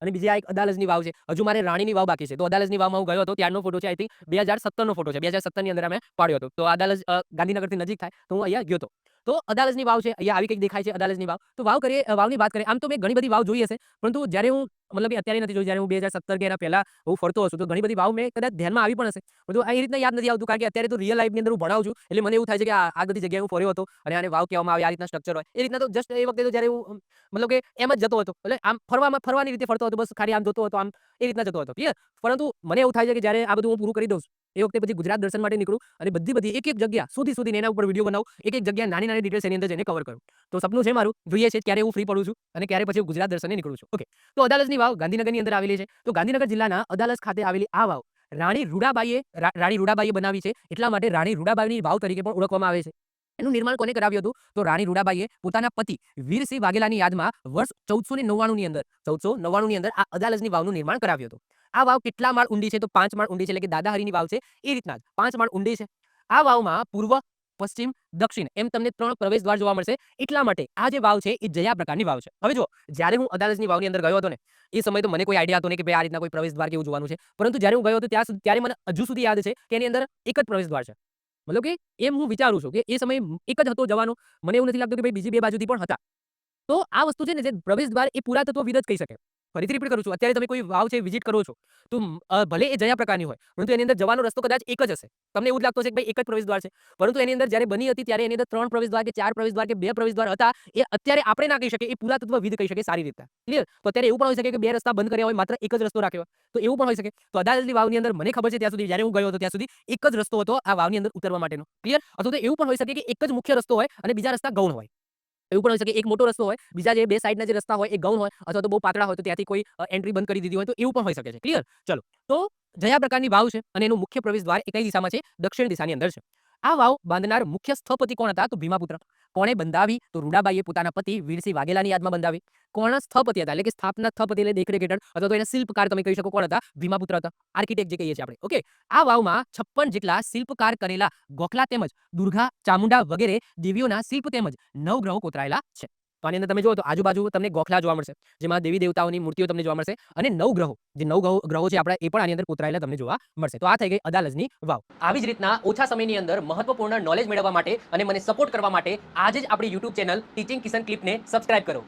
અને બીજી આ એક અદાલજની વાવ છે. હજુ મારે રાણીની વાવ બાકી છે. તો અદાલજની વાવમાં હું ગયો હતો, ત્યારનો ફોટો છે આઈ થિંક બે હજાર સત્તરનો ફોટો છે. બે હજાર સત્તરની અંદર અમે પાડ્યો હતો. તો અદાલજ ગાંધીનગરથી નજીક થાય, તો હું અહીંયા ગયો હતો. તો અદાલજની વાવ છે, અહીંયા આવી કંઈક દેખાય છે અદાલજની વાવ. તો વાવ કરીએ વાવની વાત કરીએ. આમ તો મેં ઘણી બધી વાવ જોઈ હશે, પરંતુ જ્યારે હું, મતલબ અત્યારે નથી જોઈ, જ્યારે હું બે હજાર સત્તર કે એના પહેલા હું ફરતો હશું, તો ઘણી બધી વાવ મેં કદાચ ધ્યાનમાં આવી પણ હશે. પરંતુ એ રીતના યાદ નથી આવતું, કારણ કે અત્યારે તો રિયલ લાઈફની અંદર હું ભણાવું છું, એટલે મને એવું થાય છે કે આ આ બધી જગ્યાએ હું ફર્યો હતો અને આને વાવ કહેવામાં આવે, આ રીતના સ્ટ્રક્ચર હોય. એ રીતના તો જસ્ટ એ વખતે તો જ્યારે હું, મતલબ કે એમ જ જતો હતો. એટલે આમ ફરવામાં, ફરવાની રીતે ફરતો હતો, બસ ખાલી આમ જોતો હતો, આમ એ રીતના જતો હતો ક્લિયર પરંતુ મને એવું થાય છે કે જ્યારે આ બધું હું પૂરું કરી દઉં છું એ વખતે પછી ગુજરાત દર્શન માટે નીકળું અને બધી બધી એક એક જગ્યા સુધી સુધી એના ઉપર વીડિયો બનાવું, એક એક જગ્યા નાની નાની ડિટેલ્સ એની અંદર જઈને કવર કરું. તો સપનું છે મારું, જોઈએ છે ક્યારે હું ફ્રી પડું છું અને ક્યારે પછી ગુજરાત દર્શને નીકળું છું. ઓકે તો અદાલતની વાવ ગાંધીનગરની અંદર આવેલી છે. તો ગાંધીનગર જિલ્લાના અદાલત ખાતે આવેલી આ વાવ રાણી રૂડાબાઈએ રાણી રૂડાબાઈએ બનાવી છે. એટલા માટે રાણી રૂડાબાઈની વાવ તરીકે પણ ઓળખવામાં આવે છે. એનું નિર્માણ કોને કરાવ્યું હતું? તો રાણી રૂડાબાઈએ પોતાના પતિ વીરસિંહ વાઘેલાની યાદમાં વર્ષ ચૌદસો ને અંદર, ચૌદસો નવ્વાણુંની અંદર આ અદાલજની વાવનું નિર્માણ કરાવ્યું હતું. આ વાવ કેટલા માળ ઊંડી છે? તો પાંચ માળ ઊંડી છે, એટલે કે દાદાહરીની વાવ છે. એ રીતના જ પાંચ માળ ઊંડી છે. આ વાવમાં પૂર્વ, પશ્ચિમ, દક્ષિણ એમ તમને ત્રણ પ્રવેશ દ્વાર જોવા મળશે. એટલા માટે આ જે વાવ છે, એ જયા પ્રકારની વાવ છે. હવે જો જ્યારે હું અદાલતની વાવની અંદર ગયો હતો ને, એ સમયે તો મને કોઈ આઈડિયા હતો નહીં કે ભાઈ આ રીતના કોઈ પ્રવેશ દ્વાર કેવું જોવાનું છે. પરંતુ જ્યારે હું ગયો હતો ત્યાં ત્યારે મને હજુ સુધી યાદ છે કે એની અંદર એક જ પ્રવેશ દ્વાર છે. મતલબ કે એમ હું વિચારું છું કે એ સમયે એક જ હતો જવાનો. મને એવું નથી લાગતું કે ભાઈ બીજી બે બાજુથી પણ હતા. તો આ વસ્તુ છે ને, જે પ્રવેશ દ્વાર એ પુરાતત્વ વિરત કહી શકે. ફરીથી રિપીટ કરું છું. અત્યારે તમે કોઈ વાવ છે વિઝિટ કરો છો, તો ભલે એ જયા પ્રકારની હોય, પરંતુ એની અંદર જવાનો રસ્તો કદાચ એક જ હશે. તમને એવું લાગતું છે કે ભાઈ એક જ પ્રવેશ દ્વાર છે. પરંતુ એની અંદર જ્યારે બની હતી ત્યારે એની અંદર ત્રણ પ્રવેશ દ્વાર કે ચાર પ્રવેશ દ્વાર કે બે પ્રવેશ દ્વાર હતા, એ અત્યારે આપણે ના કહી શકીએ, એ પુરાતત્વવિદ કહી શકે સારી રીતે ક્લિયર તો અત્યારે એવું પણ હોઈ શકે કે બે રસ્તા બંધ કર્યા હોય, માત્ર એક જ રસ્તો રાખ્યો તો એવું પણ હોઈ શકે. તો અદાલતની વાવની અંદર મને ખબર છે ત્યાં સુધી, જ્યારે હું ગયો હતો ત્યાં સુધી એક જ રસ્તો હતો આ વાવની અંદર ઉતરવા માટેનો. ક્લિયર અથવા તો એવું પણ હોઈ શકે કે એક જ મુખ્ય રસ્તો હોય અને બીજા રસ્તા ગૌણ હોય. એવું પણ હોઈ શકે એક મોટો રસ્તો હોય, બીજા જે બે સાઈડના જે રસ્તા હોય, એ ગૌણ હોય અથવા તો બહુ પાતળા હોય, તો ત્યાંથી કોઈ એન્ટ્રી બંધ કરી દીધી હોય તો એવું પણ હોઈ શકે છે. ક્લિયર ચલો. તો જયા પ્રકારની વાવ છે અને એનું મુખ્ય પ્રવેશ દ્વાર એ કઈ દિશામાં છે, દક્ષિણ દિશાની અંદર છે. આ વાવ બાંધનાર મુખ્ય સ્થપતિ કોણ હતા? તો ભીમાપુત્ર. કોણે બંધાવી? તો રૂડાબાઈએ પોતાના પતિ વીરસિંહ વાઘેલાની યાદમાં બંધાવી. કોણ સ્થપતિ હતા? એટલે કે સ્થાપના સ્થપતિ એટલે દેખરેખ હેઠળ અથવા તો એના શિલ્પકાર તમે કહી શકો કોણ હતા? ભીમાપુત્ર હતા. આર્કિટેક્ટ જે કહીએ છીએ આપણે. ઓકે. આ વાવમાં છપ્પન જેટલા શિલ્પકાર કરેલા ગોખલા તેમજ દુર્ગા ચામુંડા વગેરે દેવીઓના શિલ્પ તેમજ નવગ્રહો કોતરાયેલા છે. તો આની અંદર તમે જુઓ તો આજુબાજુ તમને ગોખલા જોવા મળશે, જેમાં દેવી દેવતાઓની મૂર્તિઓ તમને જોવા મળશે અને નવ ગ્રહો, જે નવ ગ્રહો છે આપણા, એ પણ આની અંદર કોતરાયેલા તમને જોવા મળશે. તો આ થઈ ગઈ અદાલજની વાવ. આવી જ રીતના ઓછા સમયની અંદર મહત્વપૂર્ણ નોલેજ મેળવવા માટે અને મને સપોર્ટ કરવા માટે આજે જ આપણી યુટ્યુબ ચેનલ ટીચિંગ કિશન ક્લિપને સબસ્ક્રાઇબ કરો.